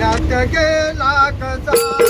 पाण्यात गेला कसा